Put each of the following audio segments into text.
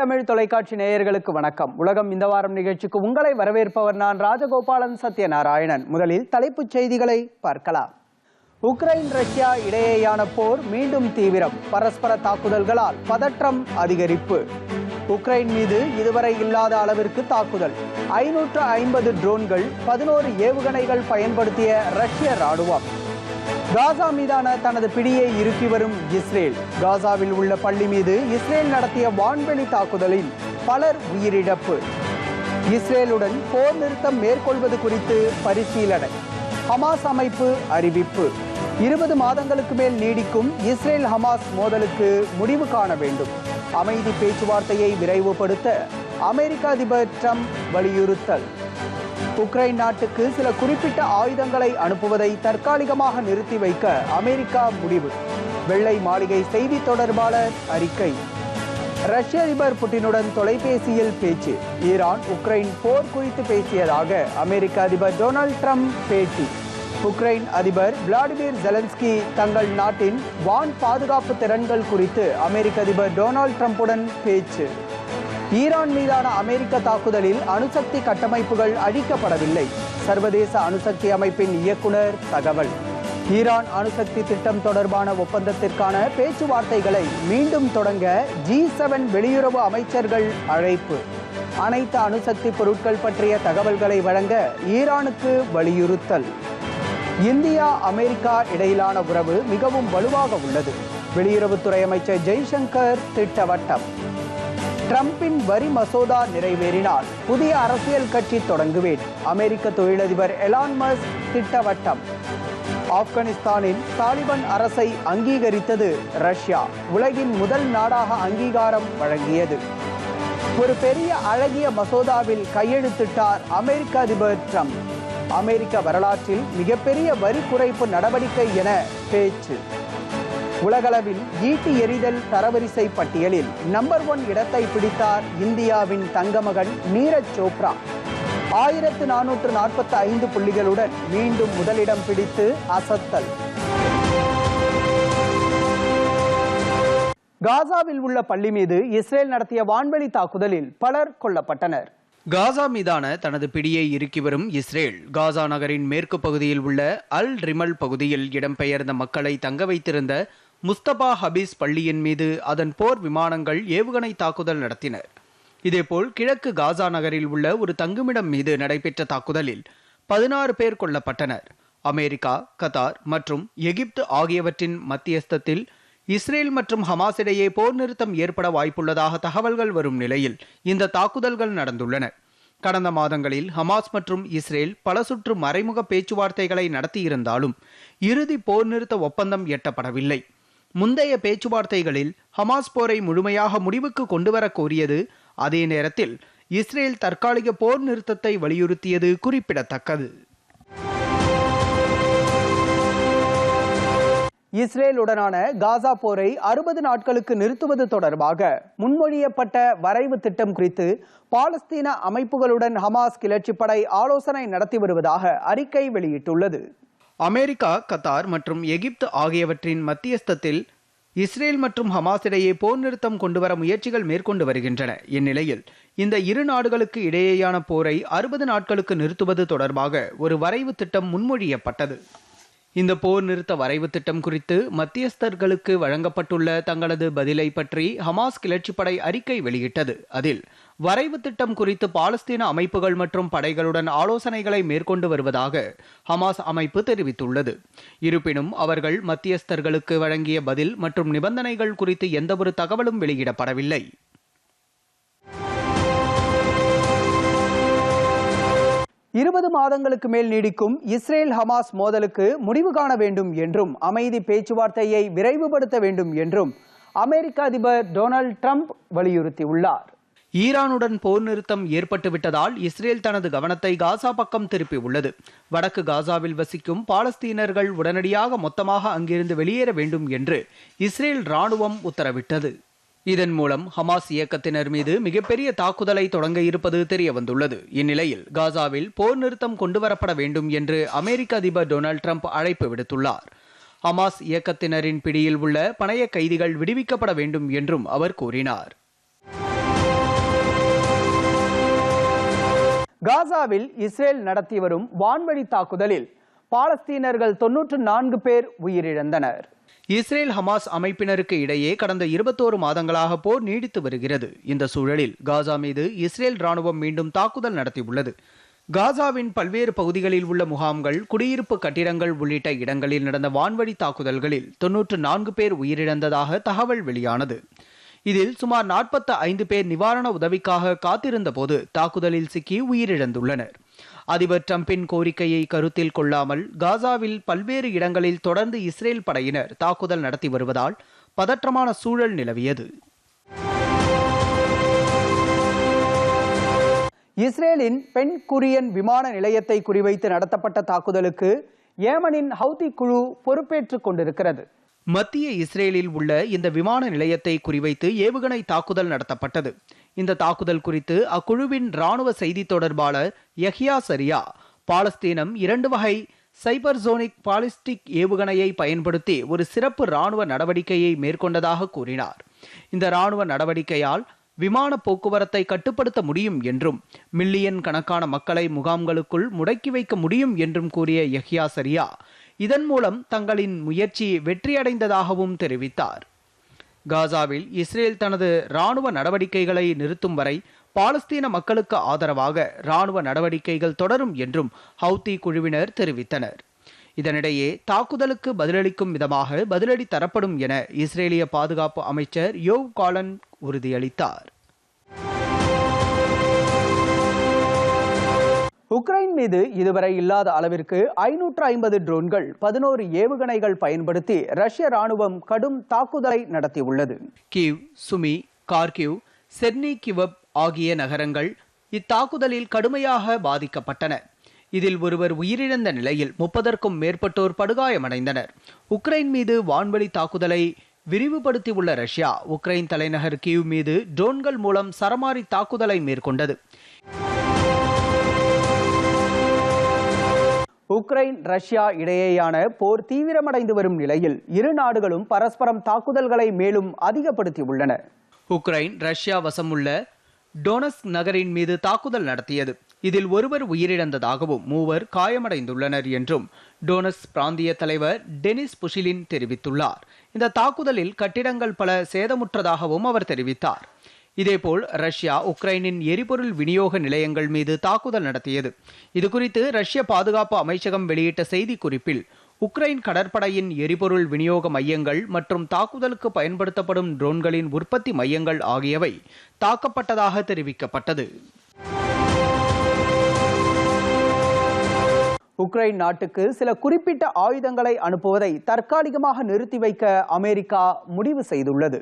தமிழ் தொலைக்காட்சி நேயர்களுக்கு வணக்கம். உலகம் இந்த வாரம் நிகழ்ச்சிக்கு உங்களை வரவேற்பவர் நான் ராஜகோபாலன் சத்யநாராயணன். முதலில் தலைப்புச் செய்திகளை பார்க்கலாம். உக்ரைன் ரஷ்யா இடையேயான போர் மீண்டும் தீவிரம். பரஸ்பர தாக்குதல்களால் பதற்றம் அதிகரிப்பு. உக்ரைன் மீது இதுவரை இல்லாத அளவிற்கு தாக்குதல். ஐநூற்று ஐம்பது ட்ரோன்கள் பதினோரு ஏவுகணைகள் பயன்படுத்திய ரஷ்ய ராணுவம் காசா மீதான தனது பிடியை இறுக்கி வரும் இஸ்ரேல். காசாவில் உள்ள பள்ளி மீது இஸ்ரேல் நடத்திய வான்வெளி தாக்குதலில் பலர் உயிரிழப்பு. இஸ்ரேலுடன் போர் நிறுத்தம் மேற்கொள்வது குறித்து பரிசீலனை. ஹமாஸ் அமைப்பு அறிவிப்பு. இருபது மாதங்களுக்கு மேல் நீடிக்கும் இஸ்ரேல் ஹமாஸ் மோதலுக்கு முடிவு காண வேண்டும். அமைதி பேச்சுவார்த்தையை விரைவுபடுத்த அமெரிக்க அதிபர் ட்ரம்ப் வலியுறுத்தல். உக்ரைன் நாட்டுக்கு சில குறிப்பிட்ட ஆயுதங்களை அனுப்புவதை தற்காலிகமாக நிறுத்தி வைக்க அமெரிக்கா முடிவு. வெள்ளை மாளிகை செய்தி தொடர்பாளர் அறிக்கை. ரஷ்ய அதிபர் புட்டினுடன் தொலைபேசியில் பேச்சு. ஈரான் உக்ரைன் போர் குறித்து பேசியதாக அமெரிக்க அதிபர் டொனால்ட் ட்ரம்ப் பேட்டி. உக்ரைன் அதிபர் விளாடிமிர் ஜெலன்ஸ்கி தங்கள் நாட்டின் வான் பாதுகாப்பு திறன்கள் குறித்து அமெரிக்க அதிபர் டொனால்ட் ட்ரம்ப்புடன் பேச்சு. ஈரான் மீதான அமெரிக்க தாக்குதலில் அணுசக்தி கட்டமைப்புகள் அழிக்கப்படவில்லை. சர்வதேச அணுசக்தி அமைப்பின் இயக்குனர் தகவல். ஈரான் அணுசக்தி திட்டம் தொடர்பான ஒப்பந்தத்திற்கான பேச்சுவார்த்தைகளை மீண்டும் தொடங்க ஜி செவன் வெளியுறவு அமைச்சர்கள் அழைப்பு. அனைத்து அணுசக்தி பொருட்கள் பற்றிய தகவல்களை வழங்க ஈரானுக்கு வலியுறுத்தல். இந்தியா அமெரிக்கா இடையிலான உறவு மிகவும் வலுவாக உள்ளது. வெளியுறவுத்துறை அமைச்சர் ஜெய்சங்கர் திட்டவட்டம். ட்ரம்பின் வரி மசோதா நிறைவேறினால் புதிய அரசியல் கட்சி தொடங்குவேன். அமெரிக்க தொழிலதிபர் எலான்மர்ஸ் திட்டவட்டம். ஆப்கானிஸ்தானின் தாலிபான் அரசை அங்கீகரித்தது ரஷ்யா. உலகின் முதல் நாடாக அங்கீகாரம் வழங்கியது. ஒரு பெரிய அழகிய மசோதாவில் கையெழுத்திட்டார் அமெரிக்க அதிபர் ட்ரம்ப். அமெரிக்க வரலாற்றில் மிகப்பெரிய வரி குறைப்பு நடவடிக்கை என பேச்சு. உலகளவில் ஈட்டி எறிதல் தரவரிசை பட்டியலில் நம்பர் ஒன் இடத்தை பிடித்தார் இந்தியாவின் தங்கமகன் நீரஜ் சோப்ரா. ஆயிரத்து நானூற்று நாற்பத்தி ஐந்து புள்ளிகளுடன் மீண்டும் முதலிடம் பிடித்து அசத்தல். காசாவில் உள்ள பள்ளி மீது இஸ்ரேல் நடத்திய வான்வெளி தாக்குதலில் பலர் கொல்லப்பட்டனர். காசா மீதான தனது பிடியை இறுக்கி வரும் இஸ்ரேல் காசா நகரின் மேற்கு பகுதியில் உள்ள அல் ரிமல் பகுதியில் இடம்பெயர்ந்த மக்களை தங்க வைத்திருந்த முஸ்தபா ஹபீஸ் பள்ளியின் மீது அதன் போர் விமானங்கள் ஏவுகணை தாக்குதல் நடத்தினர் இதேபோல் கிழக்கு காசா நகரில் உள்ள ஒரு தங்குமிடம் மீது நடைபெற்ற தாக்குதலில் பதினாறு பேர் கொல்லப்பட்டனர். அமெரிக்கா கத்தார் மற்றும் எகிப்து ஆகியவற்றின் மத்தியஸ்தத்தில் இஸ்ரேல் மற்றும் ஹமாஸ் இடையே போர் நிறுத்தம் ஏற்பட வாய்ப்புள்ளதாக தகவல்கள் வரும் நிலையில் இந்த தாக்குதல்கள் நடந்துள்ளன. கடந்த மாதங்களில் ஹமாஸ் மற்றும் இஸ்ரேல் பல சுற்று மறைமுக பேச்சுவார்த்தைகளை நடத்தியிருந்தாலும் இறுதி போர் நிறுத்த ஒப்பந்தம் எட்டப்படவில்லை. முந்தைய பேச்சுவார்த்தைகளில் ஹமாஸ் போரை முழுமையாக முடிவுக்கு கொண்டுவர கோரியது அதே நேரத்தில் இஸ்ரேல் தற்காலிக போர் நிறுத்தத்தை வலியுறுத்தியது குறிப்பிடத்தக்கது. இஸ்ரேலுடனான காசா போரை அறுபது நாட்களுக்கு நிறுத்துவது தொடர்பாக முன்மொழியப்பட்ட வரைவு திட்டம் குறித்து பாலஸ்தீன அமைப்புகளுடன் ஹமாஸ் கிளர்ச்சிப்படை ஆலோசனை நடத்தி வருவதாக அறிக்கை வெளியிட்டுள்ளது. அமெரிக்கா கத்தார் மற்றும் எகிப்து ஆகியவற்றின் மத்தியஸ்தத்தில் இஸ்ரேல் மற்றும் ஹமாஸ் இடையே போர் நிறுத்தம் கொண்டுவர முயற்சிகள் மேற்கொண்டு வருகின்றன. இந்நிலையில் இந்த இரு நாடுகளுக்கு இடையேயான போரை அறுபது நாட்களுக்கு நிறுத்துவது தொடர்பாக ஒரு வரைவு திட்டம் முன்மொழியப்பட்டது. இந்த போர் நிறுத்த வரைவு திட்டம் குறித்து மத்தியஸ்தர்களுக்கு வழங்கப்பட்டுள்ள தங்களது பதிலை பற்றி ஹமாஸ் கிளர்ச்சிப்படை அறிக்கை வெளியிட்டது. அதில் வரைவு திட்டம் குறித்து பாலஸ்தீன அமைப்புகள் மற்றும் படைகளுடன் ஆலோசனைகளை மேற்கொண்டு வருவதாக ஹமாஸ் அமைப்பு தெரிவித்துள்ளது. இருப்பினும் அவர்கள் மத்தியஸ்தர்களுக்கு வழங்கிய பதில் மற்றும் நிபந்தனைகள் குறித்து எந்தவொரு தகவலும் வெளியிடப்படவில்லை. இருபது மாதங்களுக்கு மேல் நீடிக்கும் இஸ்ரேல் ஹமாஸ் மோதலுக்கு முடிவு காண வேண்டும் என்றும் அமைதி பேச்சுவார்த்தையை விரைவுபடுத்த வேண்டும் என்றும் அமெரிக்க அதிபர் டொனால்ட் ட்ரம்ப் வலியுறுத்தியுள்ளார். ஈரானுடன் போர் நிறுத்தம் ஏற்பட்டுவிட்டதால் இஸ்ரேல் தனது கவனத்தை காசா பக்கம் திருப்பியுள்ளது. வடக்கு காசாவில் வசிக்கும் பாலஸ்தீனர்கள் உடனடியாக மொத்தமாக அங்கிருந்து வெளியேற வேண்டும் என்று இஸ்ரேல் ராணுவம் உத்தரவிட்டது. இதன் மூலம் ஹமாஸ் இயக்கத்தினர் மீது மிகப்பெரிய தாக்குதலை தொடங்க இருப்பது தெரியவந்துள்ளது. இந்நிலையில் காசாவில் போர் நிறுத்தம் கொண்டுவரப்பட வேண்டும் என்று அமெரிக்க அதிபர் டொனால்ட் ட்ரம்ப் அழைப்பு விடுத்துள்ளார். ஹமாஸ் இயக்கத்தினரின் பிடியில் உள்ள பணைய கைதிகள் விடுவிக்கப்பட வேண்டும் என்றும் அவர் கூறினார். காசாவில் இஸ்ரேல் நடத்தி வரும் வான்வழி தாக்குதலில் பாலஸ்தீனர்கள் தொன்னூற்று நான்கு பேர் உயிரிழந்தனர். இஸ்ரேல் ஹமாஸ் அமைப்பினருக்கு இடையே கடந்த இருபத்தோரு மாதங்களாக போர் நீடித்து வருகிறது. இந்த சூழலில் காசா மீது இஸ்ரேல் ராணுவம் மீண்டும் தாக்குதல் நடத்தியுள்ளது. காசாவின் பல்வேறு பகுதிகளில் உள்ள முகாம்கள் குடியிருப்பு கட்டிடங்கள் உள்ளிட்ட இடங்களில் நடந்த வான்வழி தாக்குதல்களில் தொன்னூற்று நான்கு பேர் உயிரிழந்ததாக தகவல் வெளியானது. இதில் சுமார் நாற்பத்து ஐந்து பேர் நிவாரண உதவிக்காக காத்திருந்த போது தாக்குதலில் சிக்கி உயிரிழந்துள்ளனர். அதிபர் டிரம்பின் கோரிக்கையை கருத்தில் கொள்ளாமல் காசாவில் பல்வேறு இடங்களில் தொடர்ந்து இஸ்ரேல் படையினர் தாக்குதல் நடத்தி வருவதால் பதற்றமான சூழல் நிலவியது. இஸ்ரேலின் பெண் குரியன் விமான நிலையத்தை குறிவைத்து நடத்தப்பட்ட தாக்குதலுக்கு ஏமனின் ஹவுதி குழு பொறுப்பேற்றுக் கொண்டிருக்கிறது. மத்திய இஸ்ரேலில் உள்ள இந்த விமான நிலையத்தை குறிவைத்து ஏவுகணை தாக்குதல் நடத்தப்பட்டது. இந்த தாக்குதல் குறித்து அக்குழுவின் ராணுவ செய்தி தொடர்பாளர் யஹியா சரியா பாலஸ்தீனம் இரண்டு வகை சைபர்சோனிக் பாலிஸ்டிக் ஏவுகணையை பயன்படுத்தி ஒரு சிறப்பு ராணுவ நடவடிக்கையை மேற்கொண்டதாக கூறினார். இந்த ராணுவ நடவடிக்கையால் விமான போக்குவரத்தை கட்டுப்படுத்த முடியும் என்றும் மில்லியன் கணக்கான மக்களை முகாம்களுக்குள் முடக்கி வைக்க முடியும் என்றும் கூறிய யஹ்யா சரியா இதன் மூலம் தங்களின் முயற்சி வெற்றியடைந்ததாகவும் தெரிவித்தார். காசாவில் இஸ்ரேல் தனது ராணுவ நடவடிக்கைகளை நிறுத்தும் வரை பாலஸ்தீன மக்களுக்கு ஆதரவாக ராணுவ நடவடிக்கைகள் தொடரும் என்றும் ஹவுத்தி குழுவினர் தெரிவித்தனர். இதனிடையே தாக்குதலுக்கு பதிலளிக்கும் விதமாக பதிலடி தரப்படும் என இஸ்ரேலிய பாதுகாப்பு அமைச்சர் யோவ் காலன் உறுதியளித்தார். உக்ரைன் மீது இதுவரை இல்லாத அளவிற்கு ஐநூற்று ஐம்பது ட்ரோன்கள் பதினோரு ஏவுகணைகள் பயன்படுத்தி ரஷ்ய ராணுவம் கடும் தாக்குதலை நடத்தியுள்ளது. Kyiv Sumy Kharkiv Chernihiv ஆகிய நகரங்கள் இத்தாக்குதலில் கடுமையாக பாதிக்கப்பட்டன. இதில் ஒருவர் உயிரிழந்த நிலையில் முப்பதற்கும் மேற்பட்டோர் படுகாயமடைந்தனர். உக்ரைன் மீது வான்வழி தாக்குதலை விரிவுபடுத்தியுள்ள ரஷ்யா உக்ரைன் தலைநகர் கிவ் மீது ட்ரோன்கள் மூலம் சரமாரி தாக்குதலை மேற்கொண்டது. உக்ரைன் ரஷ்யா இடையேயான போர் தீவிரமடைந்து வரும் நிலையில் இரு நாடுகளும் பரஸ்பரம் தாக்குதல்களை மேலும் அதிகப்படுத்தியுள்ளன. உக்ரைன் ரஷ்யா வசமுள்ள டோனஸ் நகரின் மீது தாக்குதல் நடத்தியது. இதில் ஒருவர் உயிரிழந்ததாகவும் மூவர் காயமடைந்துள்ளனர் என்றும் டோனஸ் பிராந்திய தலைவர் டெனிஸ் புஷிலின் தெரிவித்துள்ளார். இந்த தாக்குதலில் கட்டிடங்கள் பல சேதமுற்றதாகவும் அவர் தெரிவித்தார். இதேபோல் ரஷ்யா உக்ரைனின் எரிபொருள் விநியோக நிலையங்கள் மீது தாக்குதல் நடத்தியது. இதுகுறித்து ரஷ்ய பாதுகாப்பு அமைச்சகம் வெளியிட்ட செய்திக்குறிப்பில் உக்ரைன் கடற்படையின் எரிபொருள் விநியோக மையங்கள் மற்றும் தாக்குதலுக்கு பயன்படுத்தப்படும் ட்ரோன்களின் உற்பத்தி மையங்கள் ஆகியவை தாக்கப்பட்டதாக தெரிவிக்கப்பட்டது. உக்ரைன் நாட்டுக்கு சில குறிப்பிட்ட ஆயுதங்களை அனுப்புவதை தற்காலிகமாக நிறுத்தி வைக்க அமெரிக்கா முடிவு செய்துள்ளது.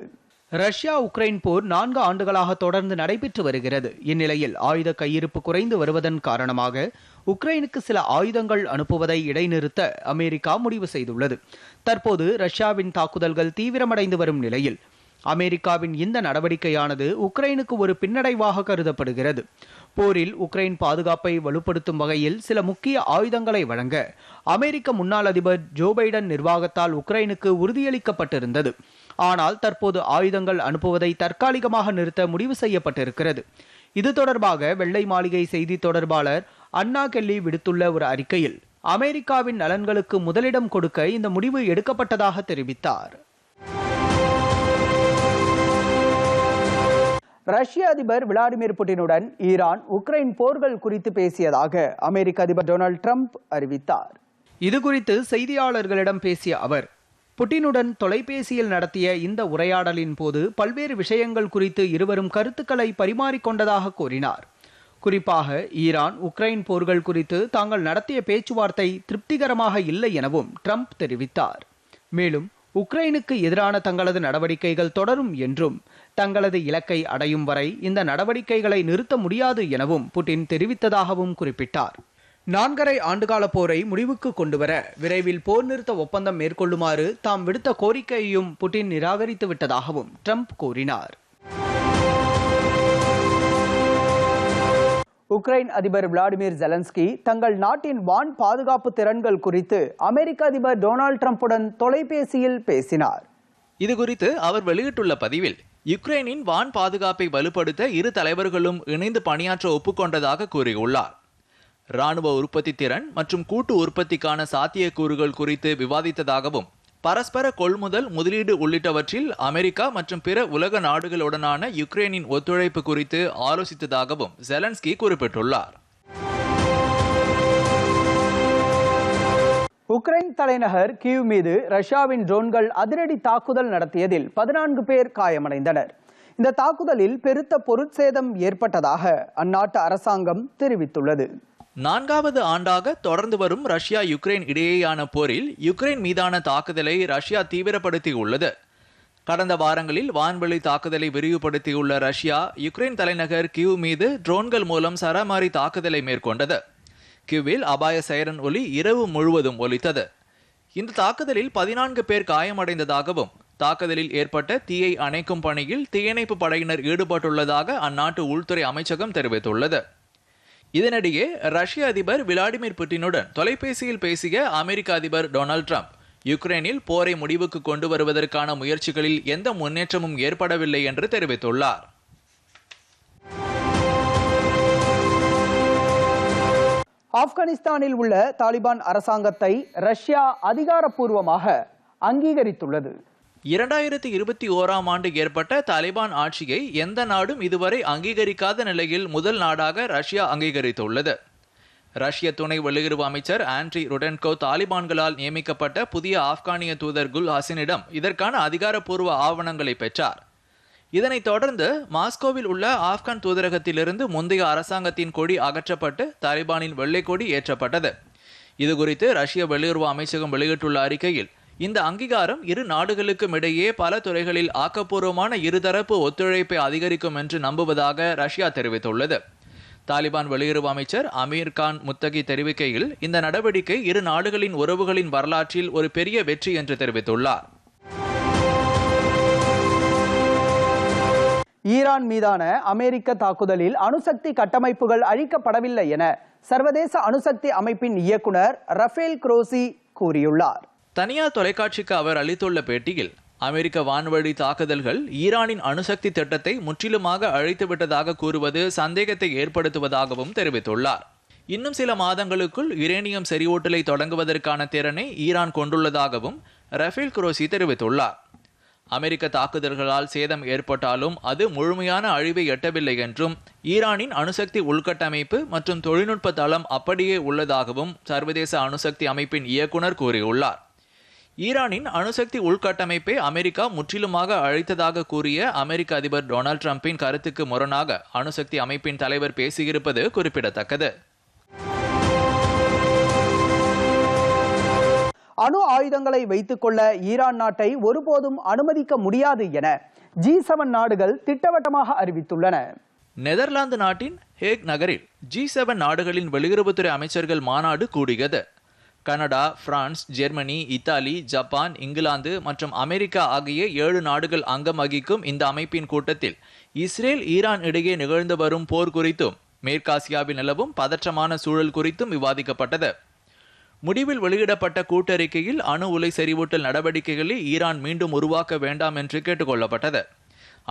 ரஷ்யா உக்ரைன் போர் நான்கு ஆண்டுகளாக தொடர்ந்து நடைபெற்று வருகிறது. இந்நிலையில் ஆயுத கையிருப்பு குறைந்து வருவதன் காரணமாக உக்ரைனுக்கு சில ஆயுதங்கள் அனுப்புவதை இடைநிறுத்த அமெரிக்கா முடிவு செய்துள்ளது. தற்போது ரஷ்யாவின் தாக்குதல்கள் தீவிரமடைந்து வரும் நிலையில் அமெரிக்காவின் இந்த நடவடிக்கையானது உக்ரைனுக்கு ஒரு பின்னடைவாக கருதப்படுகிறது. போரில் உக்ரைன் பாதுகாப்பை வலுப்படுத்தும் வகையில் சில முக்கிய ஆயுதங்களை வழங்க அமெரிக்க முன்னாள் அதிபர் ஜோ பைடன் நிர்வாகத்தால் உக்ரைனுக்கு உறுதியளிக்கப்பட்டிருந்தது. ஆனால் தற்போது ஆயுதங்கள் அனுப்புவதை தற்காலிகமாக நிறுத்த முடிவு செய்யப்பட்டிருக்கிறது. இது தொடர்பாக வெள்ளை மாளிகை செய்தி தொடர்பாளர் அண்ணா கெல்லி விடுத்துள்ள ஒரு அறிக்கையில் அமெரிக்காவின் நலன்களுக்கு முதலிடம் கொடுக்க இந்த முடிவு எடுக்கப்பட்டதாக தெரிவித்தார். ரஷ்ய அதிபர் விளாடிமிர் புட்டினுடன் ஈரான் உக்ரைன் போர்கள் குறித்து பேசியதாக அமெரிக்க அதிபர் டொனால்ட் ட்ரம்ப் அறிவித்தார். இது குறித்து செய்தியாளர்களிடம் பேசிய அவர் புட்டினுடன் தொலைபேசியில் நடத்திய இந்த உரையாடலின் போது பல்வேறு விஷயங்கள் குறித்து இருவரும் கருத்துக்களை பரிமாறிக்கொண்டதாக கூறினார். குறிப்பாக ஈரான் உக்ரைன் போர்கள் குறித்து தாங்கள் நடத்திய பேச்சுவார்த்தை திருப்திகரமாக இல்லை எனவும் ட்ரம்ப் தெரிவித்தார். மேலும் உக்ரைனுக்கு எதிரான தங்களது நடவடிக்கைகள் தொடரும் என்றும் தங்களது இலக்கை அடையும் வரை இந்த நடவடிக்கைகளை நிறுத்த முடியாது எனவும் புட்டின் தெரிவித்ததாகவும் குறிப்பிட்டார். நான்கரை ஆண்டுகால போரை முடிவுக்கு கொண்டுவர விரைவில் போர் நிறுத்த ஒப்பந்தம் மேற்கொள்ளுமாறு தாம் விடுத்த கோரிக்கையையும் புட்டின் நிராகரித்து விட்டதாகவும் ட்ரம்ப் கூறினார். உக்ரைன் அதிபர் விளாடிமிர் ஜெலன்ஸ்கி தங்கள் நாட்டின் வான் பாதுகாப்பு திறன்கள் குறித்து அமெரிக்க அதிபர் டொனால்ட் ட்ரம்ப்புடன் தொலைபேசியில் பேசினார். இது குறித்து அவர் வெளியிட்டுள்ள பதிவில் யுக்ரைனின் வான் பாதுகாப்பை வலுப்படுத்த இரு தலைவர்களும் இணைந்து பணியாற்ற ஒப்புக்கொண்டதாக கூறியுள்ளார். ராணுவ உற்பத்தி திறன் மற்றும் கூட்டு உற்பத்திக்கான சாத்தியக்கூறுகள் குறித்து விவாதித்ததாகவும் பரஸ்பர கொள்முதல் முதலீடு உள்ளிட்டவற்றில் அமெரிக்கா மற்றும் பிற உலக நாடுகளுடனான யுக்ரைனின் ஒத்துழைப்பு குறித்து ஆலோசித்ததாகவும் ஜெலன்ஸ்கி குறிப்பிட்டுள்ளார். உக்ரைன் தலைநகர் கீவ் மீது ரஷ்யாவின் ட்ரோன்கள் அதிரடி தாக்குதல் நடத்தியதில் பதினான்கு பேர் காயமடைந்தனர். இந்த தாக்குதலில் பெருத்த பொருட்சேதம் ஏற்பட்டதாக அந்நாட்டு அரசாங்கம் தெரிவித்துள்ளது. நான்காவது ஆண்டாக தொடர்ந்து வரும் ரஷ்யா யுக்ரைன் இடையேயான போரில் யுக்ரைன் மீதான தாக்குதலை ரஷ்யா தீவிரப்படுத்தியுள்ளது. கடந்த வாரங்களில் வான்வெளி தாக்குதலை விரிவுபடுத்தியுள்ள ரஷ்யா யுக்ரைன் தலைநகர் கியூ மீது ட்ரோன்கள் மூலம் சரமாரி தாக்குதலை மேற்கொண்டது. கியூவில் அபாய சைரன் ஒலி இரவு முழுவதும் ஒலித்தது. இந்த தாக்குதலில் பதினான்கு பேர் காயமடைந்ததாகவும் தாக்குதலில் ஏற்பட்ட தீயை அணைக்கும் பணியில் தீயணைப்பு படையினர் ஈடுபட்டுள்ளதாக அந்நாட்டு உள்துறை அமைச்சகம் தெரிவித்துள்ளது. இதனிடையே ரஷ்ய அதிபர் விளாடிமிர் புட்டினுடன் தொலைபேசியில் பேசிய அமெரிக்க அதிபர் டொனால்ட் ட்ரம்ப் யுக்ரைனில் போரை முடிவுக்கு கொண்டு வருவதற்கான முயற்சிகளில் எந்த முன்னேற்றமும் ஏற்படவில்லை என்று தெரிவித்துள்ளார். ஆப்கானிஸ்தானில் உள்ள தாலிபான் அரசாங்கத்தை ரஷ்யா அதிகாரப்பூர்வமாக அங்கீகரித்துள்ளது. இரண்டாயிரத்தி இருபத்தி ஓராம் ஆண்டு ஏற்பட்ட தாலிபான் ஆட்சியை எந்த நாடும் இதுவரை அங்கீகரிக்காத நிலையில் முதல் நாடாக ரஷ்யா அங்கீகரித்துள்ளது. ரஷ்ய துணை வெளியுறவு அமைச்சர் ஆண்ட்ரி ருடென்கோ தாலிபான்களால் நியமிக்கப்பட்ட புதிய ஆப்கானிய தூதர் குல் ஹசினிடம் இதற்கான அதிகாரப்பூர்வ ஆவணங்களை பெற்றார். இதனைத் தொடர்ந்து மாஸ்கோவில் உள்ள ஆப்கான் தூதரகத்திலிருந்து முந்தைய அரசாங்கத்தின் கொடி அகற்றப்பட்டு தாலிபானின் வெள்ளை கொடி ஏற்றப்பட்டது. இதுகுறித்து ரஷ்ய வெளியுறவு அமைச்சகம் வெளியிட்டுள்ள அறிக்கையில் இந்த அங்கீகாரம் இரு நாடுகளுக்கும் இடையே பல துறைகளில் ஆக்கப்பூர்வமான இருதரப்பு ஒத்துழைப்பை அதிகரிக்கும் என்று நம்புவதாக ரஷ்யா தெரிவித்துள்ளது. தாலிபான் வெளியுறவு அமைச்சர் அமீர் கான் முத்தகி தெரிவிக்கையில் இந்த நடவடிக்கை இரு நாடுகளின் உறவுகளின் வரலாற்றில் ஒரு பெரிய வெற்றி என்று தெரிவித்துள்ளார். ஈரான் மீதான அமெரிக்க தாக்குதலில் அணுசக்தி கட்டமைப்புகள் அழிக்கப்படவில்லை என சர்வதேச அணுசக்தி அமைப்பின் இயக்குனர் ரஃபேல் குரோசி கூறியுள்ளார். தனியார் தொலைக்காட்சிக்கு அவர் அளித்துள்ள பேட்டியில் அமெரிக்க வான்வழி தாக்குதல்கள் ஈரானின் அணுசக்தி திட்டத்தை முற்றிலுமாக அழித்துவிட்டதாக கூறுவது சந்தேகத்தை ஏற்படுத்துவதாகவும் தெரிவித்துள்ளார். இன்னும் சில மாதங்களுக்குள் யுரேனியம் செறிவூட்டலை தொடங்குவதற்கான திறனை ஈரான் கொண்டுள்ளதாகவும் ரஃபேல் குரோசி தெரிவித்துள்ளார். அமெரிக்க தாக்குதல்களால் சேதம் ஏற்பட்டாலும் அது முழுமையான அழிவை எட்டவில்லை என்றும் ஈரானின் அணுசக்தி உள்கட்டமைப்பு மற்றும் தொழில்நுட்ப தளம் அப்படியே உள்ளதாகவும் சர்வதேச அணுசக்தி அமைப்பின் இயக்குனர் கூறியுள்ளார். ஈரானின் அணுசக்தி உள்கட்டமைப்பை அமெரிக்கா முற்றிலுமாக அழித்ததாக கூறிய அமெரிக்க அதிபர் டொனால்ட் ட்ரம்பின் கருத்துக்கு முரணாக அணுசக்தி அமைப்பின் தலைவர் பேசியிருப்பது குறிப்பிடத்தக்கது. அணு ஆயுதங்களை வைத்துக்கொள்ள ஈரான் நாட்டை ஒருபோதும் அனுமதிக்க முடியாது என ஜி செவன் நாடுகள் திட்டவட்டமாக அறிவித்துள்ளன. நெதர்லாந்து நாட்டின் ஹேக் நகரில் ஜி செவன் நாடுகளின் வெளியுறவுத்துறை அமைச்சர்கள் மாநாடு கூடியது. Canada France Germany Italy Japan England மற்றும் அமெரிக்கா ஆகிய ஏழு நாடுகள் அங்கம் வகிக்கும் இந்த அமைப்பின் கூட்டத்தில் இஸ்ரேல் ஈரான் இடையே நிகழ்ந்து வரும் போர் குறித்தும் மேற்காசியாவில் நிலவும் பதற்றமான சூழல் குறித்தும் விவாதிக்கப்பட்டது. முடிவில் வெளியிடப்பட்ட கூட்டறிக்கையில் அணு உலை செறிவூட்டல் நடவடிக்கைகளை ஈரான் மீண்டும் உருவாக்க வேண்டாம் என்று கேட்டுக்கொள்ளப்பட்டது.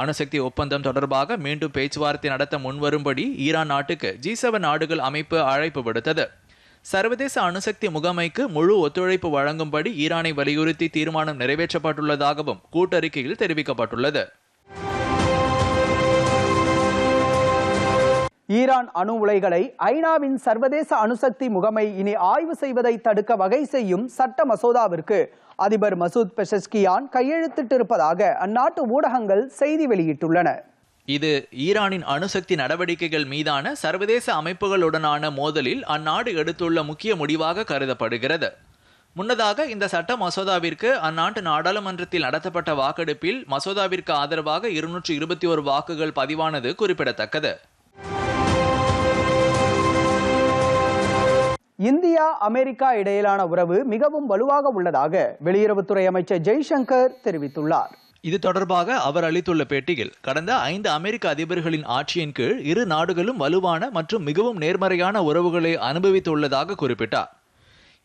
அணுசக்தி ஒப்பந்தம் தொடர்பாக மீண்டும் பேச்சுவார்த்தை நடத்த முன்வரும்படி ஈரான் நாட்டுக்கு ஜி நாடுகள் அமைப்பு அழைப்பு விடுத்தது. சர்வதேச அணுசக்தி முகமைக்கு முழு ஒத்துழைப்பு வழங்கும்படி ஈரானை வலியுறுத்தி தீர்மானம் நிறைவேற்றப்பட்டுள்ளதாகவும் கூட்டறிக்கையில் தெரிவிக்கப்பட்டுள்ளது. ஈரான் அணு உலைகளை ஐநாவின் சர்வதேச அணுசக்தி முகமை இனி ஆய்வு செய்வதை தடுக்க வகை செய்யும் சட்ட மசோதாவிற்கு அதிபர் மசூத் பெஷஸ்கியான் கையெழுத்திட்டிருப்பதாக அந்நாட்டு ஊடகங்கள் செய்தி வெளியிட்டுள்ளன. இது ஈரானின் அணுசக்தி நடவடிக்கைகள் மீதான சர்வதேச அமைப்புகளுடனான மோதலில் அந்நாடு எடுத்துள்ள முக்கிய முடிவாக கருதப்படுகிறது. முன்னதாக இந்த சட்ட மசோதாவிற்கு அந்நாட்டு நாடாளுமன்றத்தில் நடத்தப்பட்ட வாக்கெடுப்பில் மசோதாவிற்கு ஆதரவாக இருநூற்று இருபத்தி ஒரு வாக்குகள் பதிவானது குறிப்பிடத்தக்கது. இந்தியா அமெரிக்கா இடையிலான உறவு மிகவும் வலுவாக உள்ளதாக வெளியுறவுத்துறை அமைச்சர் ஜெய்சங்கர் தெரிவித்துள்ளார். இது தொடர்பாக அவர் அளித்துள்ள பேட்டியில் கடந்த ஐந்து அமெரிக்க அதிபர்களின் ஆட்சியின் கீழ் இரு நாடுகளும் வலுவான மற்றும் மிகவும் நேர்மறையான உறவுகளை அனுபவித்துள்ளதாக குறிப்பிட்டார்.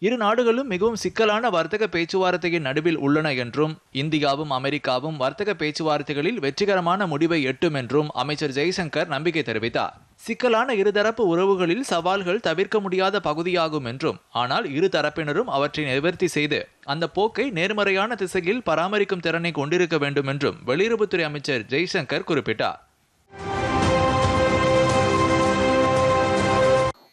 இரு நாடுகளும் மிகவும் சிக்கலான வர்த்தக பேச்சுவார்த்தையின் நடுவில் உள்ளன என்றும் இந்தியாவும் அமெரிக்காவும் வர்த்தக பேச்சுவார்த்தைகளில் வெற்றிகரமான முடிவை எட்டும் என்றும் அமைச்சர் ஜெய்சங்கர் நம்பிக்கை தெரிவித்தார். சிக்கலான இருதரப்பு உறவுகளில் சவால்கள் தவிர்க்க முடியாத பகுதியாகும் என்றும் ஆனால் இரு தரப்பினரும் அவற்றை நிவர்த்தி செய்து அந்த போக்கை நேர்மறையான திசையில் பராமரிக்கும் திறனை கொண்டிருக்க வேண்டும் என்றும் வெளியுறவுத்துறை அமைச்சர் ஜெய்சங்கர் குறிப்பிட்டார்.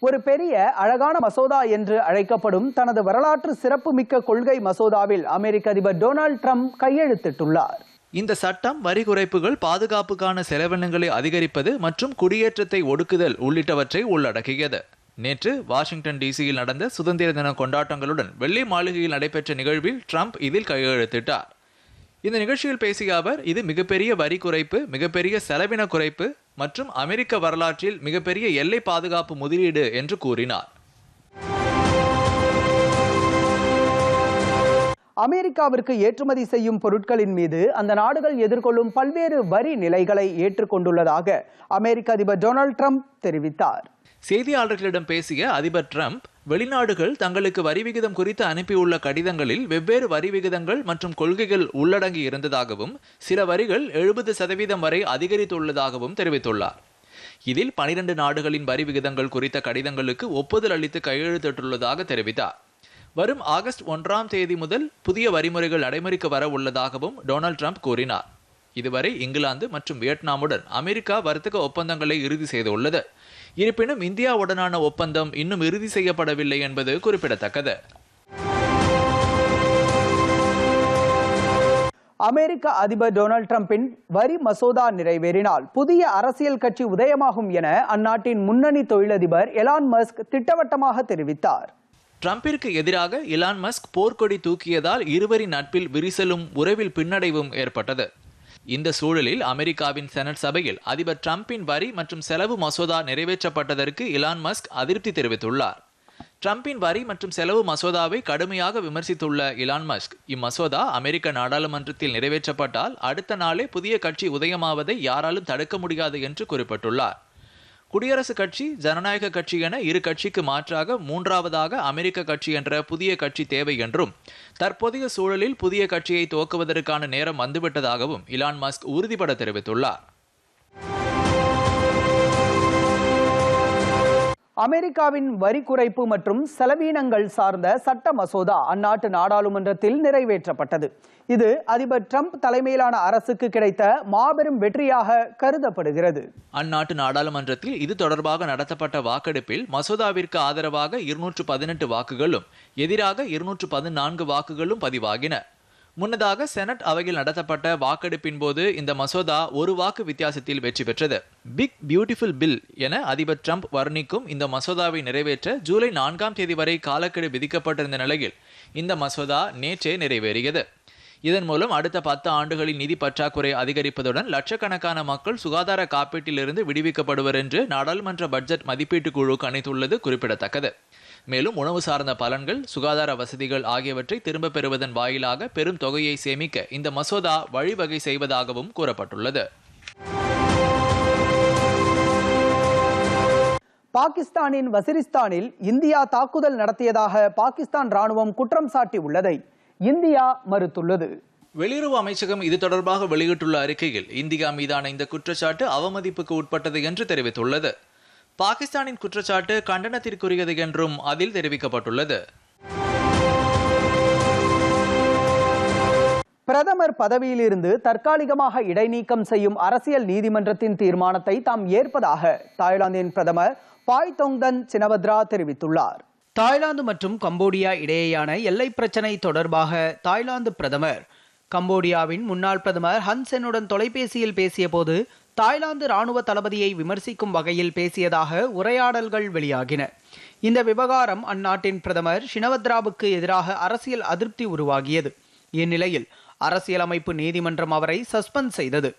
ஒரு பெரிய அழகான மசோதா என்று அழைக்கப்படும் தனது வரலாற்று சிறப்புமிக்க கொள்கை மசோதாவில் அமெரிக்க அதிபர் டொனால்ட் ட்ரம்ப் கையெழுத்திட்டுள்ளார். இந்த சட்டம் வரி குறைப்புகள் பாதுகாப்புக்கான செலவினங்களை அதிகரிப்பது மற்றும் குடியேற்றத்தை ஒடுக்குதல் உள்ளிட்டவற்றை உள்ளடக்கியது. நேற்று வாஷிங்டன் டிசியில் நடந்த சுதந்திர தின கொண்டாட்டங்களுடன் வெள்ளை மாளிகையில் நடைபெற்ற நிகழ்வில் ட்ரம்ப் இதில் கையெழுத்திட்டார். இந்த நிகழ்ச்சியில் பேசிய அவர் இது மிகப்பெரிய வரி குறைப்பு மிகப்பெரிய செலவின குறைப்பு மற்றும் அமெரிக்க வரலாற்றில் மிகப்பெரிய எல்லை பாதுகாப்பு முதலீடு என்று கூறினார். அமெரிக்காவிற்கு ஏற்றுமதி செய்யும் பொருட்களின் மீது அந்த நாடுகள் எதிர்கொள்ளும் பல்வேறு வரி நிலைகளை ஏற்றுக்கொண்டுள்ளதாக அமெரிக்க அதிபர் டொனால்ட் ட்ரம்ப் தெரிவித்தார். செய்தியாளர்களிடம் பேசிய அதிபர் ட்ரம்ப் வெளிநாடுகள் தங்களுக்கு வரி விகிதம் குறித்து அனுப்பியுள்ள கடிதங்களில் வெவ்வேறு வரி விகிதங்கள் மற்றும் கொள்கைகள் உள்ளடங்கி இருந்ததாகவும் சில வரிகள் எழுபது சதவீதம் வரை அதிகரித்துள்ளதாகவும் தெரிவித்துள்ளார். இதில் பனிரெண்டு நாடுகளின் வரி விகிதங்கள் குறித்த கடிதங்களுக்கு ஒப்புதல் அளித்து கையெழுத்திட்டுள்ளதாக தெரிவித்தார். வரும் ஆகஸ்ட் ஒன்றாம் தேதி முதல் புதிய வரிமுறைகள் நடைமுறைக்கு வர உள்ளதாகவும் டொனால்ட் ட்ரம்ப் கூறினார். இதுவரை இங்கிலாந்து மற்றும் வியட்நாமுடன் அமெரிக்கா வர்த்தக ஒப்பந்தங்களை இறுதி செய்துள்ளது. இருப்பினும் இந்தியாவுடனான ஒப்பந்தம் இன்னும் இறுதி செய்யப்படவில்லை என்பது குறிப்பிடத்தக்கது. அமெரிக்க அதிபர் டொனால்ட் ட்ரம்பின் வரி மசோதா நிறைவேறினால் புதிய அரசியல் கட்சி உதயமாகும் என அந்நாட்டின் முன்னணி தொழிலதிபர் எலான் மஸ்க் திட்டவட்டமாக தெரிவித்தார். ட்ரம்பிற்கு எதிராக இலான் மஸ்க் போர்க்கொடி தூக்கியதால் இருவரின் நட்பில் விரிசலும் உறவில் பின்னடைவும் ஏற்பட்டது. இந்த சூழலில் அமெரிக்காவின் செனட் சபையில் அதிபர் ட்ரம்பின் வரி மற்றும் செலவு மசோதா நிறைவேற்றப்பட்டதற்கு இலான் மஸ்க் அதிருப்தி தெரிவித்துள்ளார். ட்ரம்பின் வரி மற்றும் செலவு மசோதாவை கடுமையாக விமர்சித்துள்ள இலான் மஸ்க் இம்மசோதா அமெரிக்க நாடாளுமன்றத்தில் நிறைவேற்றப்பட்டால் அடுத்த நாளே புதிய கட்சி உதயமாவதை யாராலும் தடுக்க முடியாது என்று குறிப்பிட்டுள்ளார். குடியரசுக் கட்சி ஜனநாயக கட்சி என இரு கட்சிக்கு மாற்றாக மூன்றாவதாக அமெரிக்க கட்சி என்ற புதிய கட்சி தேவை என்றும் தற்போதைய சூழலில் புதிய கட்சியை துவக்குவதற்கான நேரம் வந்துவிட்டதாகவும் இலான் மஸ்க் உறுதிபட தெரிவித்துள்ளார். அமெரிக்காவின் வரி குறைப்பு மற்றும் செலவீனங்கள் சார்ந்த சட்ட மசோதா அந்நாட்டு நாடாளுமன்றத்தில் நிறைவேற்றப்பட்டது. இது அதிபர் ட்ரம்ப் தலைமையிலான அரசுக்கு கிடைத்த மாபெரும் வெற்றியாக கருதப்படுகிறது. அந்நாட்டு நாடாளுமன்றத்தில் இது தொடர்பாக நடத்தப்பட்ட வாக்கெடுப்பில் மசோதாவிற்கு ஆதரவாக இருநூற்று பதினெட்டு வாக்குகளும் எதிராக இருநூற்று பதினான்கு வாக்குகளும் பதிவாகின. முன்னதாக செனட் அவையில் நடத்தப்பட்ட வாக்கெடுப்பின் போது இந்த மசோதா ஒரு வாக்கு வித்தியாசத்தில் வெற்றி பெற்றது. பிக் பியூட்டிஃபுல் பில் என அதிபர் ட்ரம்ப் வர்ணிக்கும் இந்த மசோதாவை நிறைவேற்ற ஜூலை நான்காம் தேதி வரை காலக்கெடு விதிக்கப்பட்டிருந்த நிலையில் இந்த மசோதா நேற்றே நிறைவேறியது. இதன் மூலம் அடுத்த பத்து ஆண்டுகளில் நிதி பற்றாக்குறை அதிகரிப்பதுடன் லட்சக்கணக்கான மக்கள் சுகாதார காப்பீட்டிலிருந்து விடுவிக்கப்படுவர் என்று நாடாளுமன்ற பட்ஜெட் மதிப்பீட்டு குழு கணித்துள்ளது குறிப்பிடத்தக்கது. மேலும் உணவு சார்ந்த பலன்கள் சுகாதார வசதிகள் ஆகியவற்றை திரும்பப் பெறுவதன் வாயிலாக பெரும் தொகையை சேமிக்க இந்த மசோதா வழிவகை செய்வதாகவும் கூறப்பட்டுள்ளது. பாகிஸ்தானின் வசிரிஸ்தானில் இந்தியா தாக்குதல் நடத்தியதாக பாகிஸ்தான் ராணுவம் குற்றம் சாட்டி உள்ளதை இந்தியா மறுத்துள்ளது. வெளியுறவு அமைச்சகம் இது தொடர்பாக வெளியிட்டுள்ள அறிக்கையில் இந்தியா மீதான இந்த குற்றச்சாட்டு அவமதிப்புக்கு உட்பட்டது என்று தெரிவித்துள்ளது. பாகிஸ்தானின் குற்றச்சாட்டு கண்டனத்திற்குரியது என்றும் அதில் தெரிவிக்கப்பட்டுள்ளது. பிரதமர் பதவியிலிருந்து தற்காலிகமாக இடைநீக்கம் செய்யும் அரசியல் நீதிமன்றத்தின் தீர்மானத்தை தாம் ஏற்பதாக தாய்லாந்தின் பிரதமர் பாய் தொங்தன் சினவத்ரா தெரிவித்துள்ளார். தாய்லாந்து மற்றும் கம்போடியா இடையேயான எல்லை பிரச்சினை தொடர்பாக தாய்லாந்து பிரதமர் கம்போடியாவின் முன்னாள் பிரதமர் ஹன்செனுடன் தொலைபேசியில் பேசியபோது தாய்லாந்து ராணுவ தளபதியை விமர்சிக்கும் வகையில் பேசியதாக உரையாடல்கள் வெளியாகின. இந்த விவகாரம் அந்நாட்டின் பிரதமர் ஷினவத்ராவுக்கு எதிராக அரசியல் அதிருப்தி உருவாகியது. இந்நிலையில் அரசியலமைப்பு நீதிமன்றம் அவரை சஸ்பெண்ட் செய்தது.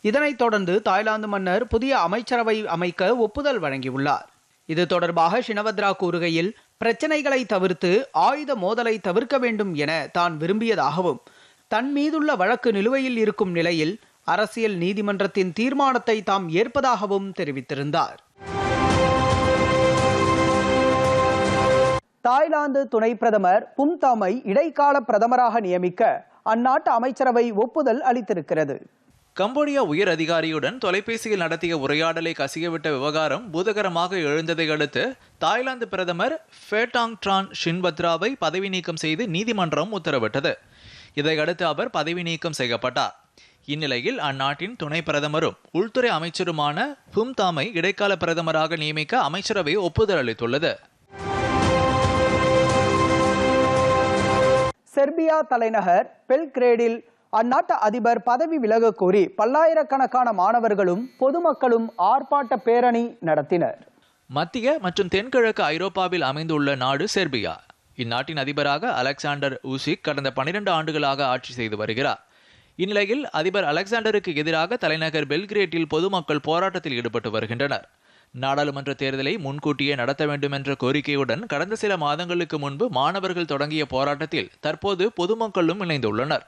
இதனைத் தொடர்ந்து தாய்லாந்து மன்னர் புதிய அமைச்சரவை அமைக்க ஒப்புதல் வழங்கியுள்ளார். இது தொடர்பாக ஷினவத்ரா கூறுகையில் பிரச்சனைகளை தவிர்த்து ஆயுத மோதலை தவிர்க்க வேண்டும் என தான் விரும்பியதாகவும் தன் மீதுள்ள வழக்கு நிலுவையில் இருக்கும் நிலையில் அரசியல் நீதிமன்றத்தின் தீர்மானத்தை தாம் ஏற்பதாகவும் தெரிவித்திருந்தார். தாய்லாந்து துணை பிரதமர் பும்தாமை இடைக்கால பிரதமராக நியமிக்க அந்நாட்டு அமைச்சரவை ஒப்புதல் அளித்திருக்கிறது. கம்போடியா உயர் அதிகாரியுடன் தொலைபேசியில் நடத்திய உரையாடலை கசியவிட்ட விவகாரம் பூதகரமாக எழுந்ததை அடுத்து தாய்லாந்து பிரதமர் ஃபேட்டாங் ட்ரான் ஷின்பத்ராவை பதவி நீக்கம் செய்து நீதிமன்றம் உத்தரவிட்டது. இதையடுத்து அவர் பதவி நீக்கம் செய்யப்பட்டார். இந்நிலையில் அந்நாட்டின் துணை பிரதமரும் உள்துறை அமைச்சருமான பும்தாமை இடைக்கால பிரதமராக நியமிக்க அமைச்சரவை ஒப்புதல் அளித்துள்ளது. செர்பியா தலைநகர் பெல்கிரேடில் அந்நாட்டு அதிபர் பதவி விலக கோரி பல்லாயிரக்கணக்கான மாணவர்களும் பொதுமக்களும் ஆர்ப்பாட்ட பேரணி நடத்தினர். மத்திய மற்றும் தென்கிழக்கு ஐரோப்பாவில் அமைந்துள்ள நாடு செர்பியா. இந்நாட்டின் அதிபராக அலெக்சாண்டர் ஊசிக் கடந்த பனிரெண்டு ஆண்டுகளாக ஆட்சி செய்து வருகிறார். இந்நிலையில் அதிபர் அலெக்சாண்டருக்கு எதிராக தலைநகர் பெல்கிரேட்டில் பொதுமக்கள் போராட்டத்தில் ஈடுபட்டு வருகின்றனர். நாடாளுமன்ற தேர்தலை முன்கூட்டியே நடத்த வேண்டும் என்ற கோரிக்கையுடன் கடந்த சில மாதங்களுக்கு முன்பு மாணவர்கள் தொடங்கிய போராட்டத்தில் தற்போது பொதுமக்களும் இணைந்துள்ளனர்.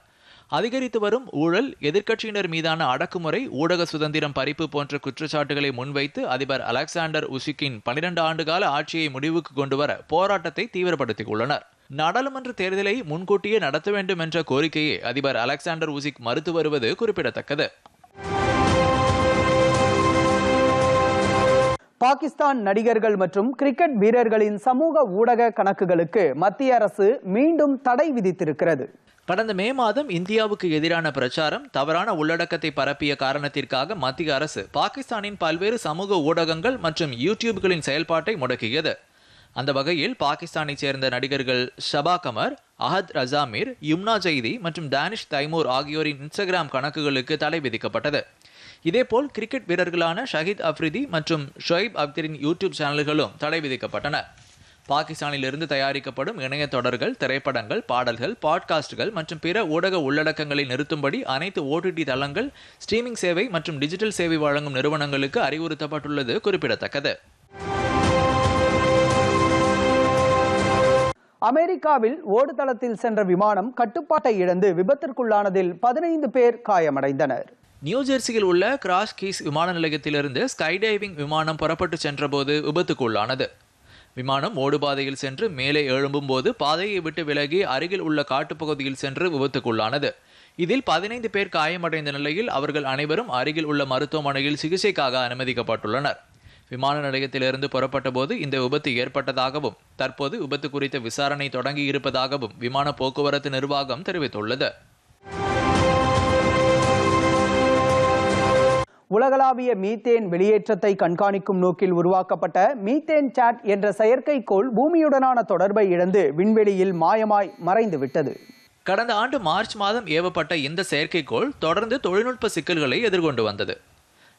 அதிகரித்து வரும் ஊழல் எதிர்க்கட்சியினர் மீதான அடக்குமுறை ஊடக சுதந்திரம் பறிப்பு போன்ற குற்றச்சாட்டுகளை முன்வைத்து அதிபர் அலெக்சாண்டர் உசிக்கின் பனிரெண்டு ஆண்டுகால ஆட்சியை முடிவுக்கு கொண்டுவர போராட்டத்தை தீவிரப்படுத்தியுள்ளனர் நாடாளுமன்ற தேர்தலை முன்கூட்டியே நடத்த வேண்டும் என்ற கோரிக்கையை அதிபர் அலெக்சாண்டர் உசிக் மறுத்து வருவது குறிப்பிடத்தக்கது. பாகிஸ்தான் நடிகர்கள் மற்றும் கிரிக்கெட் வீரர்களின் சமூக ஊடக கணக்குகளுக்கு மத்திய அரசு மீண்டும் தடை விதித்திருக்கிறது. கடந்த மே மாதம் இந்தியாவுக்கு எதிரான பிரச்சாரம் தவறான உள்ளடக்கத்தை பரப்பிய காரணத்திற்காக மத்திய அரசு பாகிஸ்தானின் பல்வேறு சமூக ஊடகங்கள் மற்றும் யூடியூப்களின் செயல்பாட்டை முடக்கியது. அந்த வகையில் பாகிஸ்தானைச் சேர்ந்த நடிகர்கள் ஷபா கமர் அஹத் ரசாமீர் யும்னா ஜெய்தி மற்றும் தானிஷ் தைமூர் ஆகியோரின் இன்ஸ்டாகிராம் கணக்குகளுக்கு தடை விதிக்கப்பட்டது. இதேபோல் கிரிக்கெட் வீரர்களான ஷஹீத் அப்ரிதி மற்றும் ஷொய்ப் அப்தரின் யூடியூப் சேனல்களும் தடை விதிக்கப்பட்டன. பாகிஸ்தானில் இருந்து தயாரிக்கப்படும் இணைய தொடர்கள் திரைப்படங்கள் பாடல்கள் பாட்காஸ்டுகள் மற்றும் பிற ஊடக உள்ளடக்கங்களை நிறுத்தும்படி அனைத்து ஓடிடி தளங்கள் ஸ்ட்ரீமிங் சேவை மற்றும் டிஜிட்டல் சேவை வழங்கும் நிறுவனங்களுக்கு அறிவுறுத்தப்பட்டுள்ளது குறிப்பிடத்தக்கது. அமெரிக்காவில் ஓடுதளத்தில் சென்ற விமானம் கட்டுப்பாட்டை இழந்து விபத்திற்குள்ளானதில் பதினைந்து பேர் காயமடைந்தனர். நியூஜெர்சியில் உள்ள கிராஸ் கீஸ் விமான நிலையத்திலிருந்து ஸ்கை டைவிங் விமானம் புறப்பட்டு சென்றபோது விபத்துக்குள்ளானது. விமானம் ஓடுபாதையில் சென்று மேலே எழும்பும் போது பாதையை விட்டு விலகி அருகில் உள்ள காட்டுப்பகுதியில் சென்று விபத்துக்குள்ளானது. இதில் பதினைந்து பேர் காயமடைந்த நிலையில் அவர்கள் அனைவரும் அருகில் உள்ள மருத்துவமனையில் சிகிச்சைக்காக அனுமதிக்கப்பட்டுள்ளனர். விமான நிலையத்திலிருந்து புறப்பட்ட போது இந்த விபத்து ஏற்பட்டதாகவும் தற்போது விபத்து குறித்த விசாரணை தொடங்கி இருப்பதாகவும் விமான போக்குவரத்து நிர்வாகம் தெரிவித்துள்ளது. உலகளாவிய மீத்தேன் வெளியேற்றத்தை கண்காணிக்கும் நோக்கில் உருவாக்கப்பட்ட மீத்தேன் சாட் என்ற செயற்கைக்கோள் பூமியுடனான தொடர்பை இழந்து விண்வெளியில் மாயமாய் மறைந்துவிட்டது. கடந்த ஆண்டு மார்ச் மாதம் ஏவப்பட்ட இந்த செயற்கைக்கோள் தொடர்ந்து தொழில்நுட்ப சிக்கல்களை எதிர்கொண்டு வந்தது.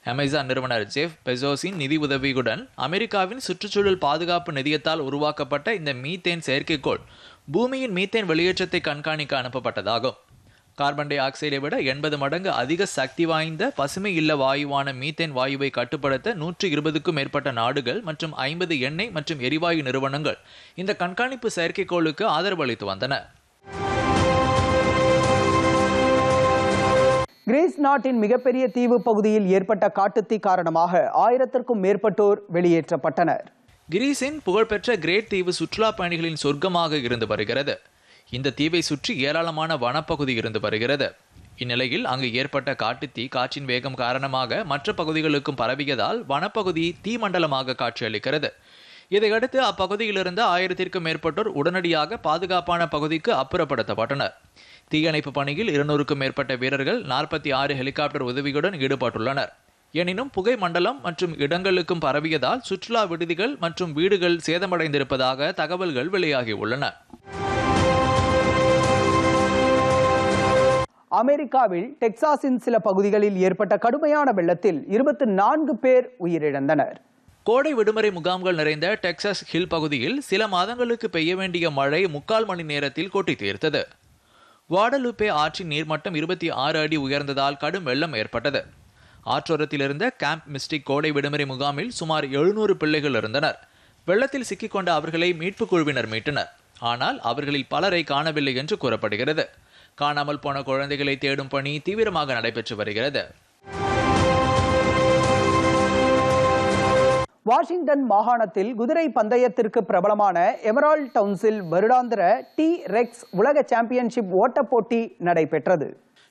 அமேசான் நிறுவனர் ஜெஃப் பெசோஸின் நிதி உதவியுடன் அமெரிக்காவின் சுற்றுச்சூழல் பாதுகாப்பு நிதியத்தால் உருவாக்கப்பட்ட இந்த மீத்தேன் செயற்கைக்கோள் பூமியின் மீத்தேன் வெளியேற்றத்தை கண்காணிக்க அனுப்பப்பட்டதாகும். கார்பன் டை ஆக்சைடை விட எண்பது மடங்கு அதிக சக்தி வாய்ந்த பசுமை இல்ல வாயுவான மீத்தேன் வாயுவை கட்டுப்படுத்த நூற்று இருபதுக்கும் மேற்பட்ட நாடுகள் மற்றும் ஐம்பது எண்ணெய் மற்றும் எரிவாயு நிறுவனங்கள் இந்த கண்காணிப்பு செயற்கைக்கோளுக்கு ஆதரவு அளித்து வந்தன. கிரீஸ் நாட்டின் மிகப்பெரிய தீவு பகுதியில் ஏற்பட்ட காட்டுத்தீ காரணமாக ஆயிரத்திற்கும் மேற்பட்டோர் வெளியேற்றப்பட்டனர். கிரீஸின் புகழ்பெற்ற கிரேட் தீவு சுற்றுலா பயணிகளின் சொர்க்கமாக இருந்து வருகிறது. இந்த தீவை சுற்றி ஏராளமான வனப்பகுதி இருந்து வருகிறது. இந்நிலையில் அங்கு ஏற்பட்ட காட்டுத்தீ காற்றின் வேகம் காரணமாக மற்ற பகுதிகளுக்கும் பரவியதால் வனப்பகுதி தீமண்டலமாக காட்சியளிக்கிறது. இதையடுத்து அப்பகுதியிலிருந்து ஆயிரத்திற்கும் மேற்பட்டோர் உடனடியாக பாதுகாப்பான பகுதிக்கு அப்புறப்படுத்தப்பட்டனர். தீயணைப்பு பணியில் இருநூறுக்கும் மேற்பட்ட வீரர்கள் நாற்பத்தி ஆறு ஹெலிகாப்டர் உதவியுடன் ஈடுபட்டுள்ளனர். எனினும் புகை மண்டலம் மற்றும் இடங்களுக்கும் பரவியதால் சுற்றுலா விடுதிகள் மற்றும் வீடுகள் சேதமடைந்திருப்பதாக தகவல்கள் வெளியாகியுள்ளன அமெரிக்காவில் டெக்சாஸின் சில பகுதிகளில் ஏற்பட்ட கடுமையான வெள்ளத்தில் இருபத்தி நான்கு பேர் உயிரிழந்தனர். கோடை விடுமுறை முகாம்கள் நிறைந்த டெக்சாஸ் ஹில் பகுதியில் சில மாதங்களுக்கு பெய்ய வேண்டிய மழை முக்கால் மணி நேரத்தில் கொட்டி தீர்த்தது. வாடலுப்பே ஆற்றின் நீர்மட்டம் இருபத்தி ஆறு அடி உயர்ந்ததால் கடும் வெள்ளம் ஏற்பட்டது. ஆற்றோரத்தில் இருந்த கேம்ப் மிஸ்டிக் கோடை விடுமுறை முகாமில் சுமார் எழுநூறு பிள்ளைகள் இருந்தனர். வெள்ளத்தில் சிக்கிக்கொண்ட அவர்களை மீட்புக் குழுவினர் மீட்டனர். ஆனால் அவர்களில் பலரை காணவில்லை என்று கூறப்படுகிறது. காணாமல் போன குழந்தைகளை தேடும் பணி தீவிரமாக நடைபெற்று வருகிறது. வாஷிங்டன் மாகாணத்தில் குதிரை பந்தயத்திற்கு பிரபலமான எமரால்ட் டவுன்ஸில் வருடாந்திர டி ரெக்ஸ் உலக சாம்பியன்ஷிப் ஓட்டப் போட்டி நடைபெற்றது.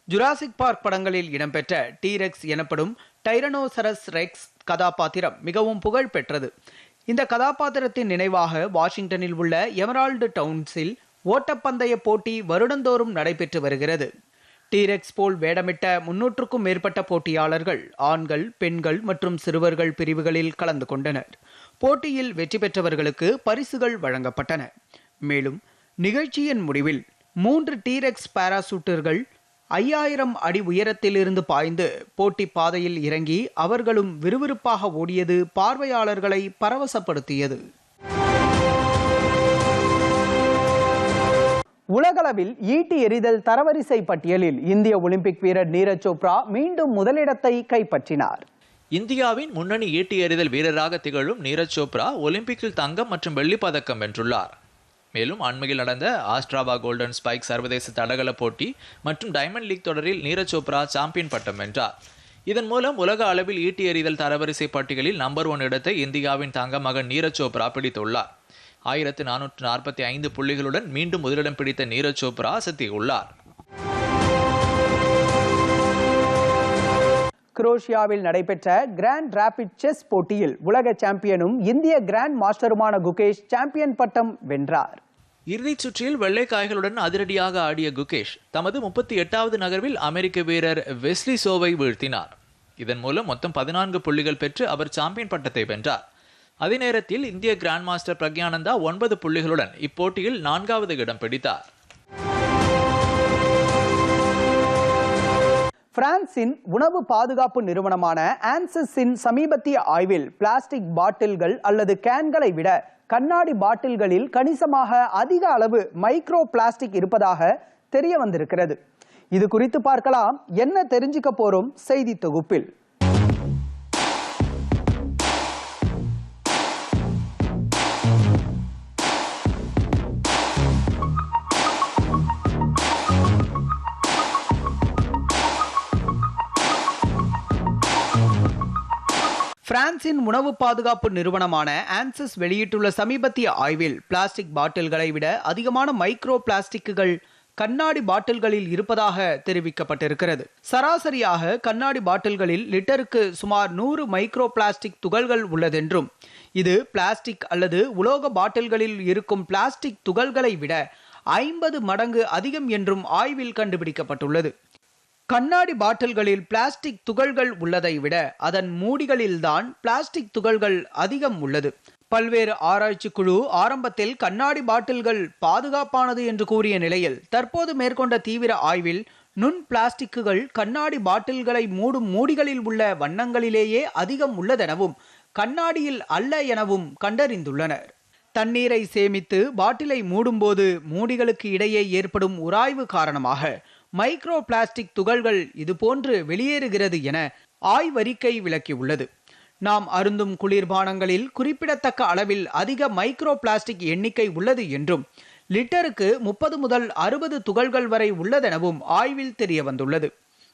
ஜுராசிக் பார்க் படங்களில் இடம்பெற்ற டீரெக்ஸ் எனப்படும் டைரனோசரஸ் ரெக்ஸ் கதாபாத்திரம் மிகவும் புகழ் பெற்றது இந்த கதாபாத்திரத்தின் நினைவாக வாஷிங்டனில் உள்ள எமரால்டு டவுன்ஸில் ஓட்டப்பந்தய போட்டி வருடந்தோறும் நடைபெற்று வருகிறது. டீரெக்ஸ் போல் வேடமிட்ட முன்னூற்றுக்கும் மேற்பட்ட போட்டியாளர்கள் ஆண்கள் பெண்கள் மற்றும் சிறுவர்கள் பிரிவுகளில் கலந்து கொண்டனர். போட்டியில் வெற்றி பெற்றவர்களுக்கு பரிசுகள் வழங்கப்பட்டன. மேலும் நிகழ்ச்சியின் முடிவில் மூன்று டீரெக்ஸ் பாராசூட்டர்கள் ஐயாயிரம் அடி உயரத்திலிருந்து பாய்ந்து போட்டி பாதையில் இறங்கி அவர்களும் விறுவிறுப்பாக ஓடியது பார்வையாளர்களை பரவசப்படுத்தியது. உலகளவில் ஈட்டி எறிதல் தரவரிசை பட்டியலில் இந்திய ஒலிம்பிக் வீரர் நீரஜ் சோப்ரா மீண்டும் முதலிடத்தை கைப்பற்றினார். இந்தியாவின் முன்னணி ஈட்டி எறிதல் வீரராக திகழும் நீரஜ் சோப்ரா ஒலிம்பிக்கில் தங்கம் மற்றும் வெள்ளிப் பதக்கம் வென்றுள்ளார். மேலும் அண்மையில் நடந்த ஆஸ்ட்ராவா கோல்டன் ஸ்பைக் சர்வதேச தடகள போட்டி மற்றும் டைமண்ட் லீக் தொடரில் நீரஜ் சோப்ரா சாம்பியன் பட்டம் வென்றார். இதன் மூலம் உலக அளவில் ஈட்டி எறிதல் தரவரிசை பட்டியலில் நம்பர் ஒன் இடத்தை இந்தியாவின் தங்க மகன் நீரஜ் சோப்ரா பிடித்துள்ளார். ஆயிரத்து நானூற்று நாற்பத்தி ஐந்து புள்ளிகளுடன் மீண்டும் முதலிடம் பிடித்த நீரஜ் சோப்ரா அசத்தியுள்ளார் குரோஷியாவில் நடைபெற்ற கிராண்ட் ராபிட் செஸ் போட்டியில் உலக சாம்பியனும் இந்திய கிராண்ட் மாஸ்டருமான குகேஷ் சாம்பியன் பட்டம் வென்றார். இறுதிச் சுற்றில் வெள்ளை காய்களுடன் அதிரடியாக ஆடிய குகேஷ் தமது முப்பத்தி எட்டாவது நகர்வில் அமெரிக்க வீரர் வெஸ்லி சோவை வீழ்த்தினார். இதன் மூலம் மொத்தம் பதினான்கு புள்ளிகள் பெற்று அவர் சாம்பியன் பட்டத்தை வென்றார். அதே நேரத்தில் இந்திய கிராண்ட் மாஸ்டர் பிரக்யானந்தா ஒன்பது புள்ளிகளுடன் இப்போட்டியில் நான்காவது இடம் பிடித்தார். பிரான்சின் உணவு பாதுகாப்பு நிறுவனமான ஆன்சஸின் சமீபத்திய ஆய்வில் பிளாஸ்டிக் பாட்டில்கள் அல்லது கேன்களை விட கண்ணாடி பாட்டில்களில் கணிசமாக அதிக அளவு மைக்ரோ பிளாஸ்டிக் இருப்பதாக தெரிய வந்திருக்கிறது இது குறித்து பார்க்கலாம். என்ன தெரிஞ்சுக்க போறோம் செய்தி தொகுப்பில். பிரான்சின் உணவு பாதுகாப்பு நிறுவனமான ஆன்சஸ் வெளியிட்டுள்ள சமீபத்திய ஆய்வில் பிளாஸ்டிக் பாட்டில்களை விட அதிகமான மைக்ரோ பிளாஸ்டிக்குகள் கண்ணாடி பாட்டில்களில் இருப்பதாக தெரிவிக்கப்பட்டிருக்கிறது. சராசரியாக கண்ணாடி பாட்டில்களில் லிட்டருக்கு சுமார் நூறு மைக்ரோ பிளாஸ்டிக் துகள்கள் உள்ளதென்றும் இது பிளாஸ்டிக் அல்லது உலோக பாட்டில்களில் இருக்கும் பிளாஸ்டிக் துகள்களை விட ஐம்பது மடங்கு அதிகம் என்றும் ஆய்வில் கண்டுபிடிக்கப்பட்டுள்ளது. கண்ணாடி பாட்டில்களில் பிளாஸ்டிக் துகள்கள் உள்ளதை விட அதன் மூடிகளில்தான் பிளாஸ்டிக் துகள்கள் அதிகம் உள்ளது. பல்வேறு ஆராய்ச்சி குழு ஆரம்பத்தில் கண்ணாடி பாட்டில்கள் பாதுகாப்பானது என்று கூறிய நிலையில் தற்போது மேற்கொண்ட தீவிர ஆய்வில் நுண் பிளாஸ்டிக்குகள் கண்ணாடி பாட்டில்களை மூடும் மூடிகளில் உள்ள வண்ணங்களிலேயே அதிகம் உள்ளதெனவும் கண்ணாடியில் அல்ல எனவும் கண்டறிந்துள்ளனர். தண்ணீரை சேமித்து பாட்டிலை மூடும்போது மூடிகளுக்கு இடையே ஏற்படும் உராய்வு காரணமாக மைக்ரோ பிளாஸ்டிக் துகள்கள் இதுபோன்று வெளியேறுகிறது என ஆய்வறிக்கை விளக்கியுள்ளது. நாம் அருந்தும் குளிர்பானங்களில் குறிப்பிடத்தக்க அளவில் அதிக மைக்ரோ பிளாஸ்டிக் எண்ணிக்கை உள்ளது என்றும் லிட்டருக்கு முப்பது முதல் அறுபது துகள்கள் வரை உள்ளதெனவும் ஆய்வில் தெரிய வந்துள்ளது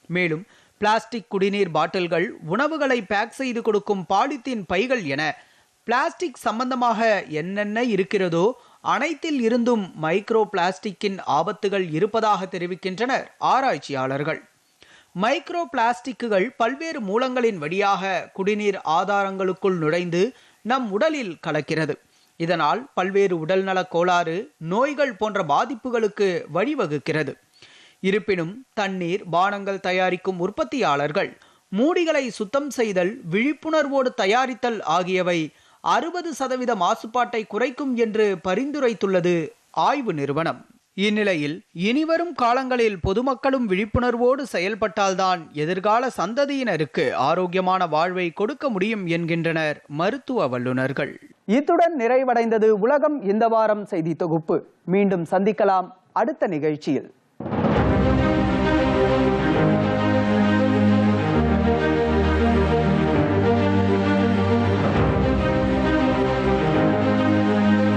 மேலும் பிளாஸ்டிக் குடிநீர் பாட்டில்கள் உணவுகளை பேக் செய்து கொடுக்கும் பாலித்தீன் பைகள் என பிளாஸ்டிக் சம்பந்தமாக என்னென்ன இருக்கிறதோ அனைத்தில் இருந்தும் மைக்ரோ பிளாஸ்டிக்கின் ஆபத்துகள் இருப்பதாக தெரிவிக்கின்றனர் ஆராய்ச்சியாளர்கள். மைக்ரோ பிளாஸ்டிக்குகள் பல்வேறு மூலங்களின் வழியாக குடிநீர் ஆதாரங்களுக்குள் நுழைந்து நம் உடலில் கலக்கிறது. இதனால் பல்வேறு உடல்நலக் கோளாறு நோய்கள் போன்ற பாதிப்புகளுக்கு வழிவகுக்கிறது. இருப்பினும் தண்ணீர் பானங்கள் தயாரிக்கும் உற்பத்தியாளர்கள் மூடிகளை சுத்தம் செய்தல் விழிப்புணர்வோடு தயாரித்தல் ஆகியவை அறுபது சதவீத மாசுபாட்டை குறைக்கும் என்று பரிந்துரைத்துள்ளது ஆய்வு நிறுவனம். இந்நிலையில் இனிவரும் காலங்களில் பொதுமக்களும் விழிப்புணர்வோடு செயல்பட்டால்தான் எதிர்கால சந்ததியினருக்கு ஆரோக்கியமான வாழ்வை கொடுக்க முடியும் என்கின்றனர் மருத்துவ வல்லுநர்கள். இத்துடன் நிறைவடைந்தது உலகம் இந்த வாரம் செய்தி தொகுப்பு. மீண்டும் சந்திக்கலாம் அடுத்த நிகழ்ச்சியில்.